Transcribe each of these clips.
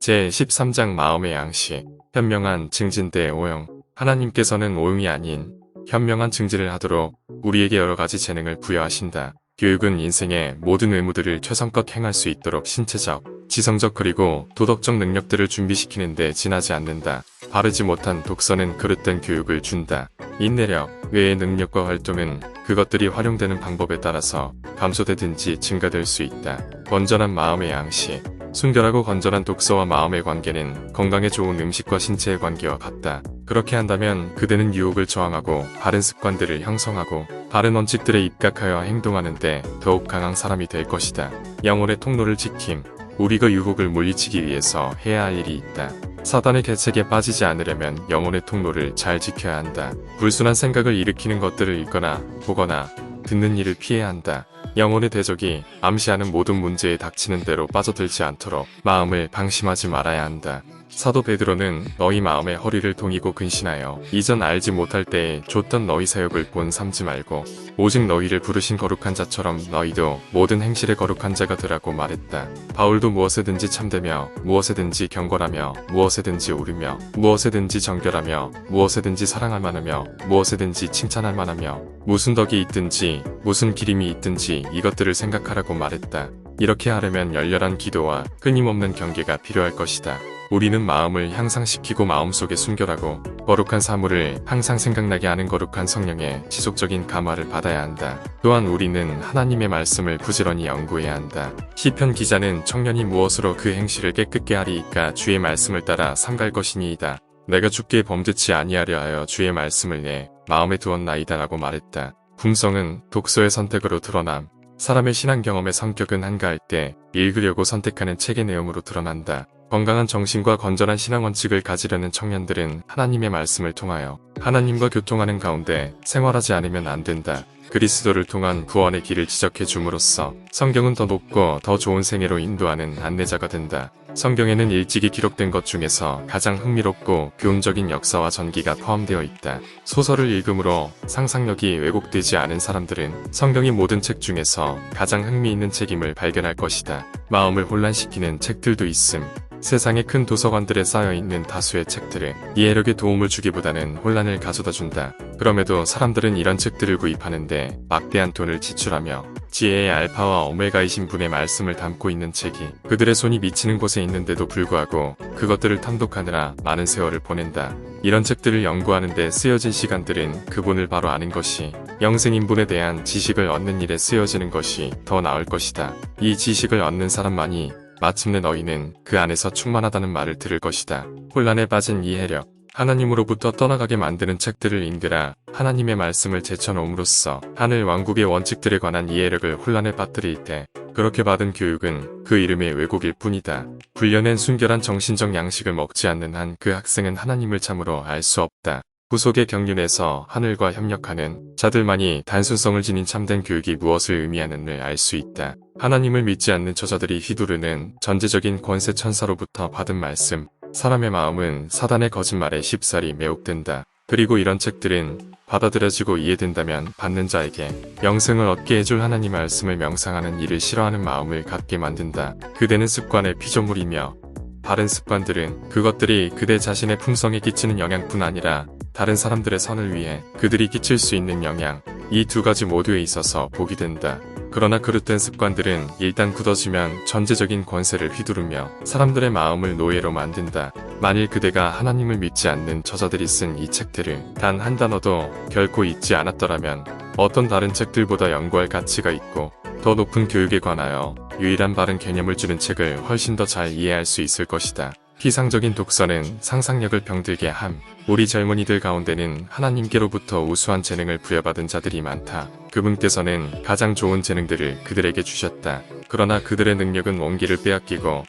제13장 마음의 양식 현명한 증진대 오용 하나님께서는 오용이 아닌 현명한 증진을 하도록 우리에게 여러 가지 재능을 부여하신다. 교육은 인생의 모든 의무들을 최선껏 행할 수 있도록 신체적, 지성적 그리고 도덕적 능력들을 준비시키는 데 지나지 않는다. 바르지 못한 독서는 그릇된 교육을 준다. 인내력 외의 능력과 활동은 그것들이 활용되는 방법에 따라서 감소되든지 증가될 수 있다. 건전한 마음의 양식 순결하고 건전한 독서와 마음의 관계는 건강에 좋은 음식과 신체의 관계와 같다. 그렇게 한다면 그대는 유혹을 저항하고 바른 습관들을 형성하고 바른 원칙들에 입각하여 행동하는데 더욱 강한 사람이 될 것이다. 영혼의 통로를 지킴 우리가 유혹을 물리치기 위해서 해야 할 일이 있다. 사단의 계책에 빠지지 않으려면 영혼의 통로를 잘 지켜야 한다. 불순한 생각을 일으키는 것들을 읽거나 보거나 듣는 일을 피해야 한다. 영혼의 대적이 암시하는 모든 문제에 닥치는 대로 빠져들지 않도록 마음을 방심하지 말아야 한다. 사도 베드로는 너희 마음의 허리를 동이고 근신하여 이전 알지 못할 때에 줬던 너희 사역을 본 삼지 말고 오직 너희를 부르신 거룩한 자처럼 너희도 모든 행실의 거룩한 자가 되라고 말했다. 바울도 무엇에든지 참되며 무엇에든지 경건하며 무엇에든지 오르며 무엇에든지 정결하며 무엇에든지 사랑할 만하며 무엇에든지 칭찬할 만하며 무슨 덕이 있든지 무슨 기림이 있든지 이것들을 생각하라고 말했다. 이렇게 하려면 열렬한 기도와 끊임없는 경계가 필요할 것이다. 우리는 마음을 향상시키고 마음속에 순결하고 거룩한 사물을 항상 생각나게 하는 거룩한 성령의 지속적인 감화를 받아야 한다. 또한 우리는 하나님의 말씀을 부지런히 연구해야 한다. 시편 기자는 청년이 무엇으로 그 행실을 깨끗게 하리이까 주의 말씀을 따라 삼갈 것이니이다. 내가 죽게 범죄치 아니하려 하여 주의 말씀을 내 마음에 두었나이다 라고 말했다. 품성은 독서의 선택으로 드러남. 사람의 신앙 경험의 성격은 한가할 때 읽으려고 선택하는 책의 내용으로 드러난다. 건강한 정신과 건전한 신앙 원칙을 가지려는 청년들은 하나님의 말씀을 통하여 하나님과 교통하는 가운데 생활하지 않으면 안 된다. 그리스도를 통한 구원의 길을 지적해 줌으로써 성경은 더 높고 더 좋은 생애로 인도하는 안내자가 된다. 성경에는 일찍이 기록된 것 중에서 가장 흥미롭고 교훈적인 역사와 전기가 포함되어 있다. 소설을 읽음으로 상상력이 왜곡되지 않은 사람들은 성경의 모든 책 중에서 가장 흥미있는 책임을 발견할 것이다. 마음을 혼란시키는 책들도 있음. 세상의 큰 도서관들에 쌓여있는 다수의 책들은 이해력에 도움을 주기보다는 혼란을 가져다 준다. 그럼에도 사람들은 이런 책들을 구입하는데 막대한 돈을 지출하며 지혜의 알파와 오메가이신 분의 말씀을 담고 있는 책이 그들의 손이 미치는 곳에 있는데도 불구하고 그것들을 탐독하느라 많은 세월을 보낸다. 이런 책들을 연구하는데 쓰여진 시간들은 그분을 바로 아는 것이 영생인분에 대한 지식을 얻는 일에 쓰여지는 것이 더 나을 것이다. 이 지식을 얻는 사람만이 마침내 너희는 그 안에서 충만하다는 말을 들을 것이다. 혼란에 빠진 이 해력. 하나님으로부터 떠나가게 만드는 책들을 읽으라 하나님의 말씀을 제쳐놓음으로써 하늘 왕국의 원칙들에 관한 이해력을 혼란에 빠뜨릴 때 그렇게 받은 교육은 그 이름의 왜곡일 뿐이다. 훈련엔 순결한 정신적 양식을 먹지 않는 한 그 학생은 하나님을 참으로 알 수 없다. 구속의 경륜에서 하늘과 협력하는 자들만이 단순성을 지닌 참된 교육이 무엇을 의미하는를 알수 있다. 하나님을 믿지 않는 저자들이 휘두르는 전제적인 권세 천사로부터 받은 말씀. 사람의 마음은 사단의 거짓말에 쉽사리 매혹된다. 그리고 이런 책들은 받아들여지고 이해된다면 받는 자에게 영생을 얻게 해줄 하나님 말씀을 명상하는 일을 싫어하는 마음을 갖게 만든다. 그대는 습관의 피조물이며 바른 습관들은 그것들이 그대 자신의 품성에 끼치는 영향뿐 아니라 다른 사람들의 선을 위해 그들이 끼칠 수 있는 영향, 이 두 가지 모두에 있어서 복이 된다. 그러나 그릇된 습관들은 일단 굳어지면 전제적인 권세를 휘두르며 사람들의 마음을 노예로 만든다. 만일 그대가 하나님을 믿지 않는 저자들이 쓴 이 책들을 단 한 단어도 결코 잊지 않았더라면 어떤 다른 책들보다 연구할 가치가 있고 더 높은 교육에 관하여 유일한 바른 개념을 주는 책을 훨씬 더 잘 이해할 수 있을 것이다. 피상적인 독서는 상상력을 병들게 함. 우리 젊은이들 가운데는 하나님께로부터 우수한 재능을 부여받은 자들이 많다. 그분께서는 가장 좋은 재능들을 그들에게 주셨다. 그러나 그들의 능력은 온기를 빼앗기고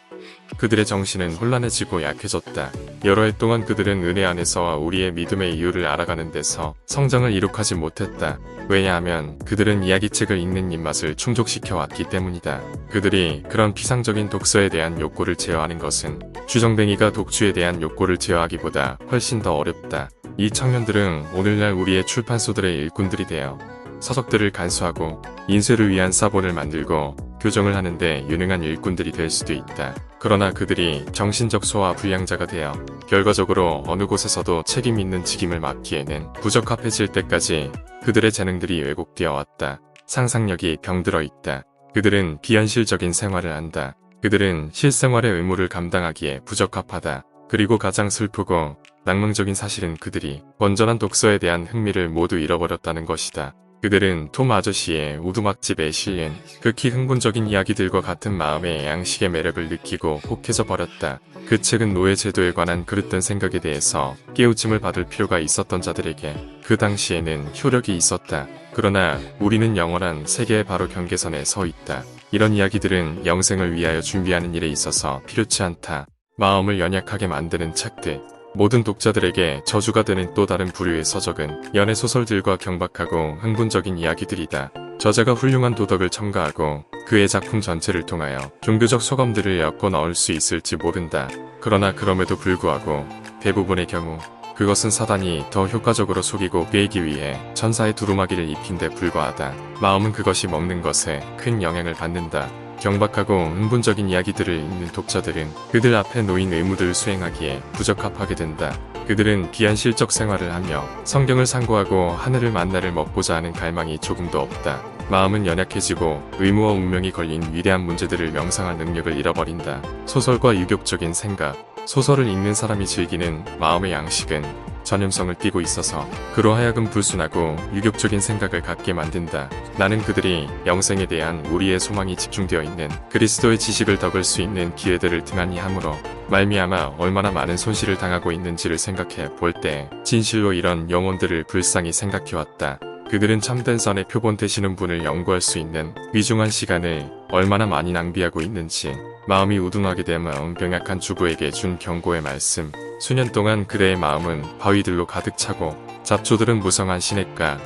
그들의 정신은 혼란해지고 약해졌다. 여러 해 동안 그들은 은혜 안에서와 우리의 믿음의 이유를 알아가는 데서 성장을 이룩하지 못했다. 왜냐하면 그들은 이야기책을 읽는 입맛을 충족시켜 왔기 때문이다. 그들이 그런 피상적인 독서에 대한 욕구를 제어하는 것은 주정뱅이가 독주에 대한 욕구를 제어하기보다 훨씬 더 어렵다. 이 청년들은 오늘날 우리의 출판소들의 일꾼들이 되어 서적들을 간수하고 인쇄를 위한 사본을 만들고 교정을 하는데 유능한 일꾼들이 될 수도 있다. 그러나 그들이 정신적 소화 불량자가 되어 결과적으로 어느 곳에서도 책임 있는 직임을 맡기에는 부적합해질 때까지 그들의 재능들이 왜곡되어 왔다. 상상력이 병들어 있다. 그들은 비현실적인 생활을 한다. 그들은 실생활의 의무를 감당하기에 부적합하다. 그리고 가장 슬프고 낭망적인 사실은 그들이 건전한 독서에 대한 흥미를 모두 잃어버렸다는 것이다. 그들은 톰 아저씨의 우두막집에 실린 극히 흥분적인 이야기들과 같은 마음의 양식의 매력을 느끼고 혹해져 버렸다. 그 책은 노예 제도에 관한 그릇된 생각에 대해서 깨우침을 받을 필요가 있었던 자들에게 그 당시에는 효력이 있었다. 그러나 우리는 영원한 세계의 바로 경계선에 서 있다. 이런 이야기들은 영생을 위하여 준비하는 일에 있어서 필요치 않다. 마음을 연약하게 만드는 책들. 모든 독자들에게 저주가 되는 또 다른 부류의 서적은 연애 소설들과 경박하고 흥분적인 이야기들이다. 저자가 훌륭한 도덕을 첨가하고 그의 작품 전체를 통하여 종교적 소감들을 엮어 넣을 수 있을지 모른다. 그러나 그럼에도 불구하고 대부분의 경우 그것은 사단이 더 효과적으로 속이고 꿰기 위해 천사의 두루마기를 입힌 데 불과하다. 마음은 그것이 먹는 것에 큰 영향을 받는다. 경박하고 흥분적인 이야기들을 읽는 독자들은 그들 앞에 놓인 의무들을 수행하기에 부적합하게 된다. 그들은 비현실적 생활을 하며 성경을 상고하고 하늘을 만나를 먹고자 하는 갈망이 조금도 없다. 마음은 연약해지고 의무와 운명이 걸린 위대한 문제들을 명상할 능력을 잃어버린다. 소설과 유격적인 생각, 소설을 읽는 사람이 즐기는 마음의 양식은 전염성을 띠고 있어서 그로 하여금 불순하고 유격적인 생각을 갖게 만든다. 나는 그들이 영생에 대한 우리의 소망이 집중되어 있는 그리스도의 지식을 덕을 수 있는 기회들을 등한히 함으로 말미암아 얼마나 많은 손실을 당하고 있는지를 생각해 볼 때 진실로 이런 영혼들을 불쌍히 생각해 왔다. 그들은 참된 선의 표본 되시는 분을 연구할 수 있는 위중한 시간을 얼마나 많이 낭비하고 있는지 마음이 우둔하게 되면 병약한 주부에게 준 경고의 말씀 수년 동안 그대의 마음은 바위들로 가득 차고 잡초들은 무성한 시냇가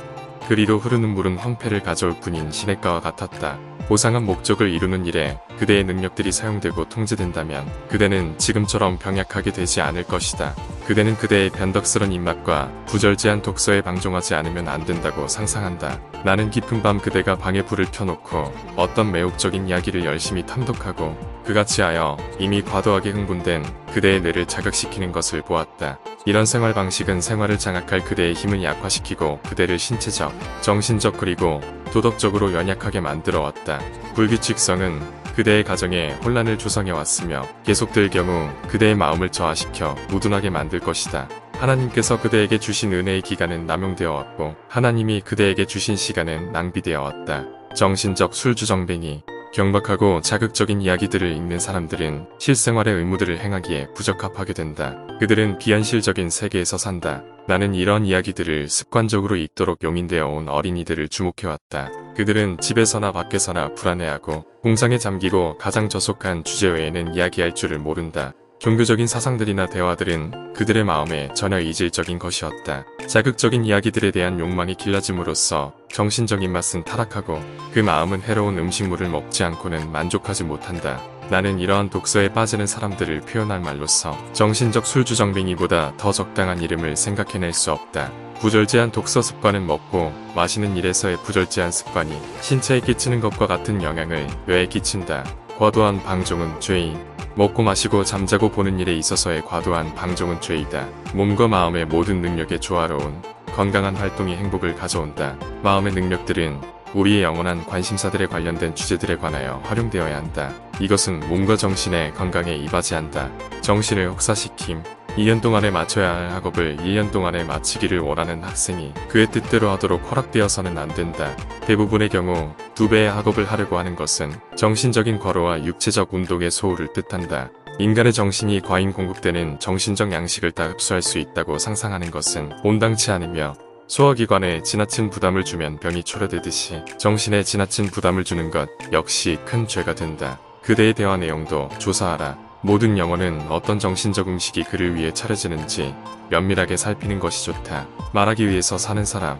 그리로 흐르는 물은 황폐를 가져올 뿐인 시냇가와 같았다. 보상한 목적을 이루는 일에 그대의 능력들이 사용되고 통제된다면 그대는 지금처럼 병약하게 되지 않을 것이다. 그대는 그대의 변덕스런 입맛과 부절제한 독서에 방종하지 않으면 안 된다고 상상한다. 나는 깊은 밤 그대가 방에 불을 켜놓고 어떤 매혹적인 이야기를 열심히 탐독하고 그같이 하여 이미 과도하게 흥분된 그대의 뇌를 자극시키는 것을 보았다. 이런 생활 방식은 생활을 장악할 그대의 힘을 약화시키고 그대를 신체적, 정신적 그리고 도덕적으로 연약하게 만들어 왔다. 불규칙성은 그대의 가정에 혼란을 조성해 왔으며 계속될 경우 그대의 마음을 저하시켜 무둔하게 만들 것이다. 하나님께서 그대에게 주신 은혜의 기간은 남용되어 왔고 하나님이 그대에게 주신 시간은 낭비되어 왔다. 정신적 술주정뱅이 경박하고 자극적인 이야기들을 읽는 사람들은 실생활의 의무들을 행하기에 부적합하게 된다. 그들은 비현실적인 세계에서 산다. 나는 이런 이야기들을 습관적으로 읽도록 용인되어 온 어린이들을 주목해왔다. 그들은 집에서나 밖에서나 불안해하고 공상에 잠기고 가장 저속한 주제 외에는 이야기할 줄을 모른다. 종교적인 사상들이나 대화들은 그들의 마음에 전혀 이질적인 것이었다. 자극적인 이야기들에 대한 욕망이 길러짐으로써 정신적 입맛은 타락하고 그 마음은 해로운 음식물을 먹지 않고는 만족하지 못한다. 나는 이러한 독서에 빠지는 사람들을 표현할 말로써 정신적 술주정뱅이보다 더 적당한 이름을 생각해낼 수 없다. 부절제한 독서 습관은 먹고 마시는 일에서의 부절제한 습관이 신체에 끼치는 것과 같은 영향을 뇌에 끼친다. 과도한 방종은 죄인. 먹고 마시고 잠자고 보는 일에 있어서의 과도한 방종은 죄이다. 몸과 마음의 모든 능력에 조화로운 건강한 활동이 행복을 가져온다. 마음의 능력들은 우리의 영원한 관심사들에 관련된 주제들에 관하여 활용되어야 한다. 이것은 몸과 정신의 건강에 이바지한다. 정신을 혹사시킴. 2년 동안에 마쳐야 할 학업을 1년 동안에 마치기를 원하는 학생이 그의 뜻대로 하도록 허락되어서는 안 된다. 대부분의 경우 두 배의 학업을 하려고 하는 것은 정신적인 과로와 육체적 운동의 소홀을 뜻한다. 인간의 정신이 과잉 공급되는 정신적 양식을 다 흡수할 수 있다고 상상하는 것은 온당치 않으며 소화기관에 지나친 부담을 주면 병이 초래되듯이 정신에 지나친 부담을 주는 것 역시 큰 죄가 된다. 그대의 대화 내용도 조사하라. 모든 영혼은 어떤 정신적 음식이 그를 위해 차려지는지 면밀하게 살피는 것이 좋다. 말하기 위해서 사는 사람,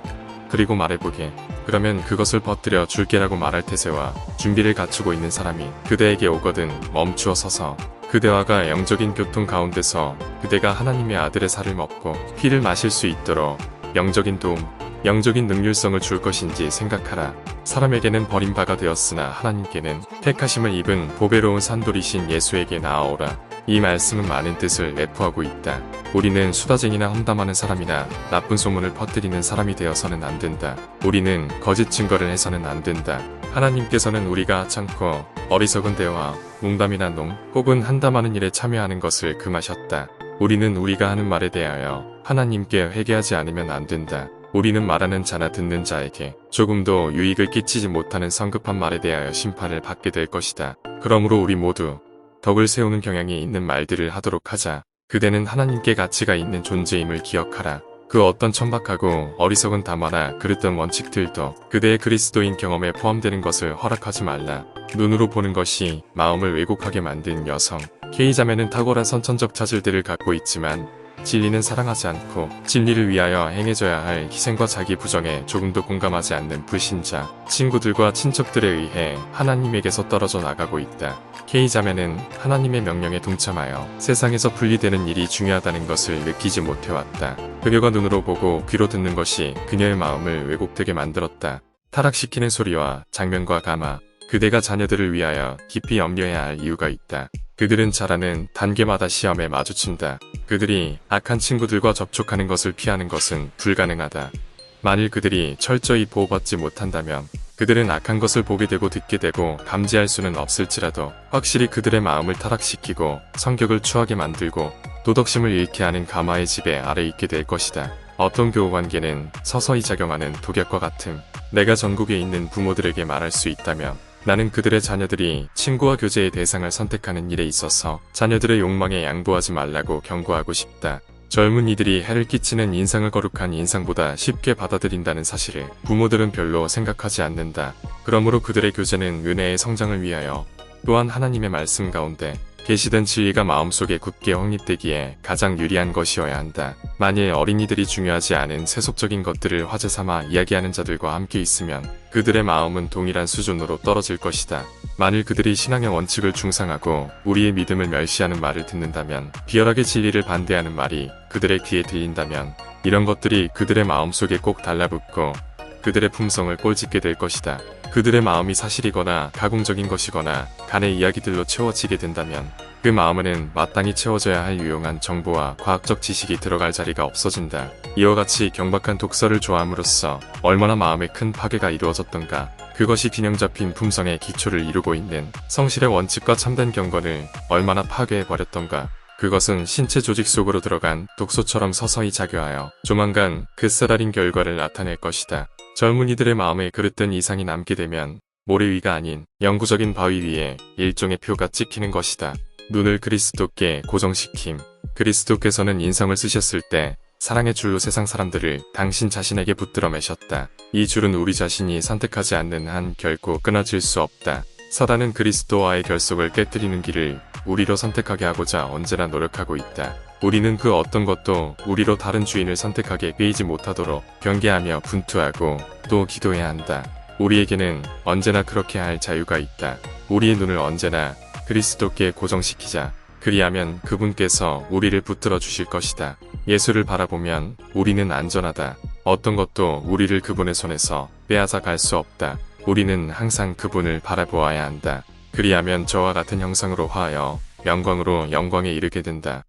그리고 말해보게. 그러면 그것을 퍼뜨려 줄게라고 말할 태세와 준비를 갖추고 있는 사람이 그대에게 오거든 멈추어 서서 그 대화가 영적인 교통 가운데서 그대가 하나님의 아들의 살을 먹고 피를 마실 수 있도록 영적인 도움, 영적인 능률성을 줄 것인지 생각하라. 사람에게는 버림바가 되었으나 하나님께는 택하심을 입은 보배로운 산돌이신 예수에게 나아오라. 이 말씀은 많은 뜻을 내포하고 있다. 우리는 수다쟁이나 험담하는 사람이나 나쁜 소문을 퍼뜨리는 사람이 되어서는 안 된다. 우리는 거짓 증거를 해서는 안 된다. 하나님께서는 우리가 하찮고 어리석은 대화, 농담이나 농 혹은 한담하는 일에 참여하는 것을 금하셨다. 우리는 우리가 하는 말에 대하여 하나님께 회개하지 않으면 안 된다. 우리는 말하는 자나 듣는 자에게 조금도 유익을 끼치지 못하는 성급한 말에 대하여 심판을 받게 될 것이다. 그러므로 우리 모두 덕을 세우는 경향이 있는 말들을 하도록 하자. 그대는 하나님께 가치가 있는 존재임을 기억하라. 그 어떤 천박하고 어리석은 담화나 그릇된 원칙들도 그대의 그리스도인 경험에 포함되는 것을 허락하지 말라. 눈으로 보는 것이 마음을 왜곡하게 만든 여성. K자매는 탁월한 선천적 차질들을 갖고 있지만 진리는 사랑하지 않고 진리를 위하여 행해져야 할 희생과 자기 부정에 조금도 공감하지 않는 불신자, 친구들과 친척들에 의해 하나님에게서 떨어져 나가고 있다. K자매는 하나님의 명령에 동참하여 세상에서 분리되는 일이 중요하다는 것을 느끼지 못해왔다. 그녀가 눈으로 보고 귀로 듣는 것이 그녀의 마음을 왜곡되게 만들었다. 타락시키는 소리와 장면과 가마, 그대가 자녀들을 위하여 깊이 염려해야 할 이유가 있다. 그들은 자라는 단계마다 시험에 마주친다. 그들이 악한 친구들과 접촉하는 것을 피하는 것은 불가능하다. 만일 그들이 철저히 보호받지 못한다면 그들은 악한 것을 보게 되고 듣게 되고 감지할 수는 없을지라도 확실히 그들의 마음을 타락시키고 성격을 추하게 만들고 도덕심을 잃게 하는 가마의 지배 아래 있게 될 것이다. 어떤 교우관계는 서서히 작용하는 독약과 같음. 내가 전국에 있는 부모들에게 말할 수 있다면 나는 그들의 자녀들이 친구와 교제의 대상을 선택하는 일에 있어서 자녀들의 욕망에 양보하지 말라고 경고하고 싶다. 젊은이들이 해를 끼치는 인상을 거룩한 인상보다 쉽게 받아들인다는 사실을 부모들은 별로 생각하지 않는다. 그러므로 그들의 교제는 은혜의 성장을 위하여 또한 하나님의 말씀 가운데 계시된 진리가 마음속에 굳게 확립되기에 가장 유리한 것이어야 한다. 만일 어린이들이 중요하지 않은 세속적인 것들을 화제 삼아 이야기하는 자들과 함께 있으면 그들의 마음은 동일한 수준으로 떨어질 것이다. 만일 그들이 신앙의 원칙을 중상하고 우리의 믿음을 멸시하는 말을 듣는다면 비열하게 진리를 반대하는 말이 그들의 귀에 들린다면 이런 것들이 그들의 마음속에 꼭 달라붙고 그들의 품성을 꼴짓게 될 것이다. 그들의 마음이 사실이거나 가공적인 것이거나 간의 이야기들로 채워지게 된다면 그 마음에는 마땅히 채워져야 할 유용한 정보와 과학적 지식이 들어갈 자리가 없어진다. 이와 같이 경박한 독서를 좋아함으로써 얼마나 마음에 큰 파괴가 이루어졌던가. 그것이 균형 잡힌 품성의 기초를 이루고 있는 성실의 원칙과 참된 경건을 얼마나 파괴해버렸던가. 그것은 신체 조직 속으로 들어간 독소처럼 서서히 작용하여 조만간 그 쓰라린 결과를 나타낼 것이다. 젊은이들의 마음에 그릇된 이상이 남게 되면 모래 위가 아닌 영구적인 바위 위에 일종의 표가 찍히는 것이다. 눈을 그리스도께 고정시킴. 그리스도께서는 인성을 쓰셨을 때 사랑의 줄로 세상 사람들을 당신 자신에게 붙들어 매셨다. 이 줄은 우리 자신이 선택하지 않는 한 결코 끊어질 수 없다. 사단은 그리스도와의 결속을 깨뜨리는 길을 우리로 선택하게 하고자 언제나 노력하고 있다. 우리는 그 어떤 것도 우리로 다른 주인을 선택하게 꾀이지 못하도록 경계하며 분투하고 또 기도해야 한다. 우리에게는 언제나 그렇게 할 자유가 있다. 우리의 눈을 언제나 그리스도께 고정시키자. 그리하면 그분께서 우리를 붙들어 주실 것이다. 예수를 바라보면 우리는 안전하다. 어떤 것도 우리를 그분의 손에서 빼앗아 갈 수 없다. 우리는 항상 그분을 바라보아야 한다. 그리하면 저와 같은 형상으로 화하여 영광으로 영광에 이르게 된다.